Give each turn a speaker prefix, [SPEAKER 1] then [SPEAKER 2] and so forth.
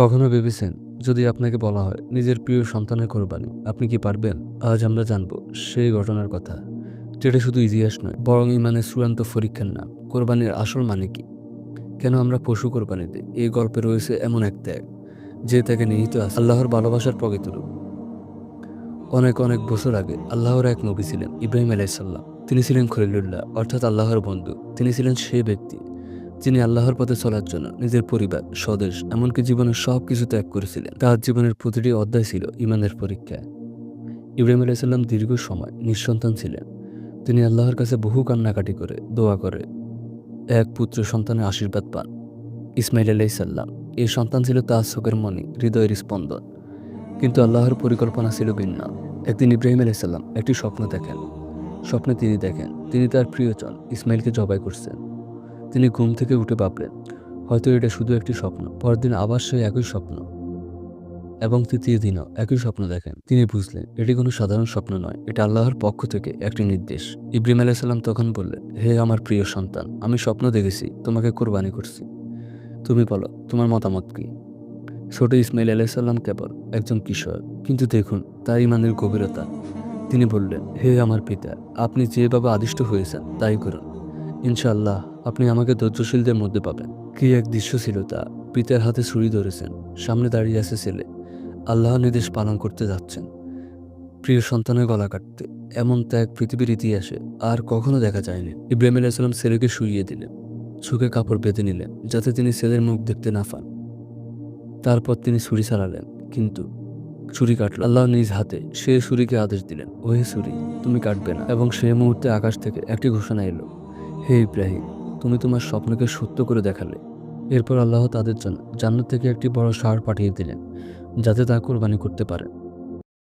[SPEAKER 1] কখনো ভেবেছেন যদি আপনাকে বলা হয় নিজের প্রিয় সন্তানের কোরবানি, আপনি কি পারবেন? আজ আমরা জানব সেই ঘটনার কথা। যেটা শুধু ইতিহাস নয়, বরং ইমানের চূড়ান্ত পরীক্ষার নাম। কোরবানির আসল মানে কি? কেন আমরা পশু কোরবানি দিই এই গল্পে রয়েছে এমন এক ত্যাগ, যে ত্যাগে নিহিত আছে। আল্লাহর ভালোবাসার প্রকৃত রূপ। অনেক অনেক বছর আগে আল্লাহর এক নবী ছিলেন, ইব্রাহিম আলাইসাল্লাম তিনি ছিলেন খলিলুল্লাহ, অর্থাৎ আল্লাহর বন্ধু। তিনি ছিলেন সে ব্যক্তি যিনি আল্লাহর পথে চলার জন্য নিজের পরিবার, স্বদেশ, এমনকি জীবনের সব কিছু ত্যাগ করেছিলেন, তার জীবনের প্রতিটি অধ্যায় ছিল ইমানের পরীক্ষা। ইব্রাহিম আলাইসাল্লাম দীর্ঘ সময় নিঃসন্তান ছিলেন। তিনি আল্লাহর কাছে বহু কান্নাকাটি করে দোয়া করে। এক পুত্র সন্তানের আশীর্বাদ পান। ইসমাইল আলাইসাল্লাম এই সন্তান ছিল তার চোখের মনি, হৃদয়ের স্পন্দন। কিন্তু আল্লাহর পরিকল্পনা ছিল ভিন্ন। একদিন ইব্রাহিম আলাইসাল্লাম একটি স্বপ্ন দেখেন। স্বপ্নে তিনি দেখেন, তিনি তার প্রিয়জন ইসমাইলকে জবাই করছেন। তিনি ঘুম থেকে উঠে ভাবলেন, হয়তো এটা শুধু একটি স্বপ্ন। পরদিন আবার সেই একই স্বপ্ন এবং তৃতীয় দিনও একই স্বপ্ন দেখেন। তিনি বুঝলেন, এটি কোনো সাধারণ স্বপ্ন নয়, এটা আল্লাহর পক্ষ থেকে একটি নির্দেশ। ইব্রাহিম আলাইসাল্লাম তখন বললেন, হে আমার প্রিয় সন্তান, আমি স্বপ্ন দেখেছি, তোমাকে কোরবানি করছি। তুমি বলো, তোমার মতামত কি? ছোট ইসমাইল আলাইসাল্লাম কেবল একজন কিশোর, কিন্তু দেখুন, তার ইমানের গভীরতা। তিনি বললেন, হে আমার পিতা, আপনি যেভাবে আদিষ্ট হয়েছেন, তাই করুন। ইনশাআল্লাহ আপনি আমাকে ধৈর্যশীলদের মধ্যে পাবেন। কি এক দৃশ্য ছিল তা? পিতার হাতে ছুরি ধরেছেন। সামনে দাঁড়িয়ে আছে ছেলে। আল্লাহ নির্দেশ পালন করতে যাচ্ছেন। প্রিয় সন্তানের গলা কাটতে। এমন ত্যাগ পৃথিবীর ইতিহাসে আর কখনো দেখা যায়নি। ইব্রাহিম আলাইসাল্লাম ছেলেকে শুইয়ে দিলেন। চোখে কাপড় বেঁধে নিলেন, যাতে তিনি ছেলের মুখ দেখতে না পান। তারপর তিনি ছুরি চালালেন কিন্তু ছুরি কাটল। আল্লাহ নিজ হাতে সে ছুরিকে আদেশ দিলেন, ওহে ছুরি, তুমি কাটবে না। এবং সেই মুহূর্তে আকাশ থেকে একটি ঘোষণা এলো, হে ইব্রাহিম তুমি তোমার স্বপ্নকে সত্য করে দেখালে। এরপর আল্লাহ তাদের জন্য জান্নাত থেকে একটি বড় সার পাঠিয়ে দিলেন, যাতে তা কোরবানি করতে পারেন